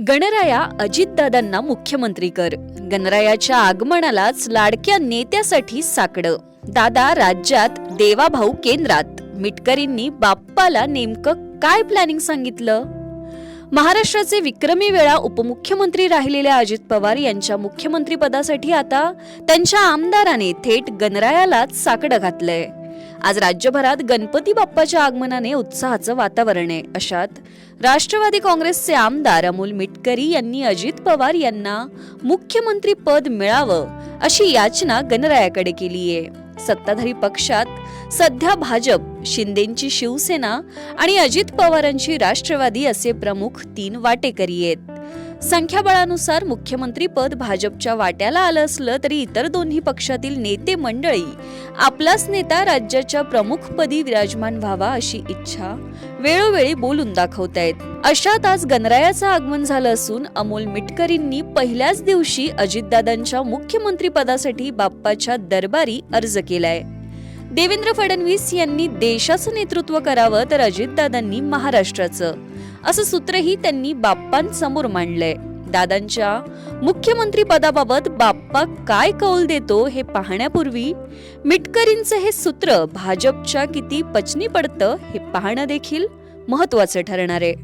गणराया अजितदादांना मुख्यमंत्री कर. गणरायाच्या आगमनालाच लाडक्या नेत्यासाठी साकडं. दादा राज्यात देवाभाऊ केंद्रात. मिटकरींनी बाप्पाला नेमकं काय प्लॅनिंग सांगितलं? महाराष्ट्राचे विक्रमी वेळा उपमुख्यमंत्री राहिलेल्या अजित पवार यांच्या मुख्यमंत्री पदासाठी आता त्यांच्या आमदाराने थेट गणरायालाच साकडं घातलंय. आज राज्यभरात गणपती बाप्पाच्या आगमनाने उत्साहाचं वातावरण आहे. अशात राष्ट्रवादी काँग्रेसचे आमदार अमोल मिटकरी यांनी अजित पवार यांना मुख्यमंत्री पद मिळावं अशी याचना गणरायाकडे केली आहे. सत्ताधारी पक्षात सध्या भाजप शिंदेची शिवसेना आणि अजित पवारांची राष्ट्रवादी असे प्रमुख तीन वाटेकरी आहेत. संख्याबळानुसार मुख्यमंत्री पद भाजपच्या वाट्याला आलं असलं तरी इतर दोन्ही पक्षातील नेते मंडळी आपलाच नेता राज्याच्या प्रमुखपदी विराजमान व्हावा अशी इच्छा वेळोवेळी बोलून दाखवतायत. अशात आज गणरायाचं आगमन झालं असून अमोल मिटकरींनी पहिल्याच दिवशी अजितदादांच्या मुख्यमंत्री पदासाठी बाप्पाच्या दरबारी अर्ज केलाय. देवेंद्र फडणवीस यांनी देशाचं नेतृत्व करावं तर अजितदादांनी महाराष्ट्राचं. असं सूत्रही त्यांनी बाप्पांसमोर मांडलंय. दादांच्या मुख्यमंत्री पदाबाबत बाप्पा काय कौल देतो हे पाहण्यापूर्वी मिटकरींचं हे सूत्र भाजपच्या किती पचनी पडतं हे पाहणं देखील महत्वाचं ठरणार आहे.